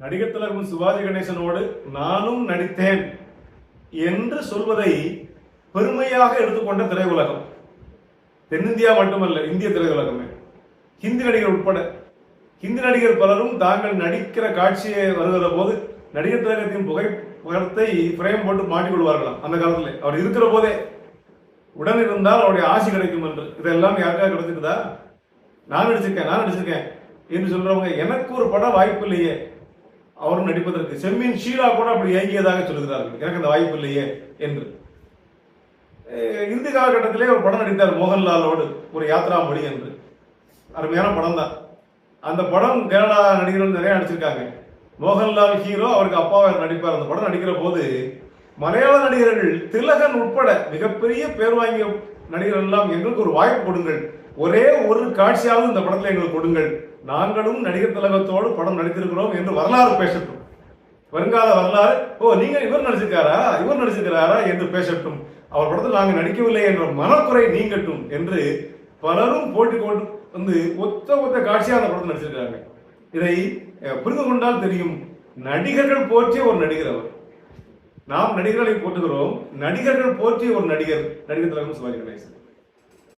நடிகர் தலைவன் சிவாஜி கணேசனோடு நானும் நடித்தேன் என்று சொல்வதை பெருமையாக எடுத்துக்கொண்ட திரையுலகம். தென்னிந்தியா மட்டுமல்ல இந்திய திரையுலகமே. ஹிந்தி நடிகர் உட்பட. ஹிந்தி நடிகர் பலரும் தாங்கள் நடிக்கிற காட்சியை வருகிற போது நடிகர் திலகத்தின் புகை பிரேம் ஃப்ரேம் போட்டு மாட்டிக்கொள்வார்களாம் அந்த காலத்தில். அவர் இருக்கிற போதே. உடன் இருந்தால் அவருடைய ஆசி கிடைக்கும் என்று. இதெல்லாம் யாருக்காக கிடைச்சிருக்குதா? நான் நடிச்சிருக்கேன் நான் நடிச்சிருக்கேன் என்று சொல்றவங்க எனக்கு ஒரு படம் வாய்ப்பு இல்லையே. அவரும் நடிப்பதற்கு. செம்மீன் ஷீலா கூட அப்படி இயங்கியதாக சொல்கிறார்கள் எனக்கு அந்த வாய்ப்பு இல்லையே என்று. அஹ் இறுதி காலகட்டத்திலே ஒரு படம் நடித்தார் மோகன்லாலோடு ஒரு யாத்ரா மொழி என்று. அருமையான படம் தான் அந்த படம் கேரளா நடிகர்கள் நிறைய நடிச்சிருக்காங்க. மோகன்லால் ஹீரோ அவருக்கு அப்பாவை நடிப்பார். அந்த படம் நடிக்கிற போது மலையாள நடிகர்கள் திலகன் உட்பட மிகப்பெரிய பேர் வாங்கிய நடிகர்கள் எல்லாம் எங்களுக்கு ஒரு வாய்ப்பு கொடுங்கள். ஒரே ஒரு காட்சியாவது இந்த படத்தில் எங்களுக்கு கொடுங்கள். நாங்களும் நடிகர் திலகத்தோடு படம் நடித்திருக்கிறோம் என்று வரலாறு பேசட்டும். வருங்கால வரலாறு ஓ நீங்க இவர் நடிச்சிருக்காரா இவர் நடிச்சிருக்கிறாரா என்று பேசட்டும். அவர் படத்தில் நாங்கள் நடிக்கவில்லை என்ற மனக்குறை நீங்கட்டும் என்று பலரும் போட்டி கொண்டு வந்து ஒத்த ஒத்த காட்சியாக அந்த படத்தில் நடிச்சிருக்காங்க இதை புரிந்து கொண்டால் தெரியும் நடிகர்கள் போற்றிய ஒரு நடிகர் அவர். நாம் நடிகர்களை போற்றுகிறோம் நடிகர்கள் போற்றிய ஒரு நடிகர் நடிகர் திலகம் சிவாஜி கணேசன்.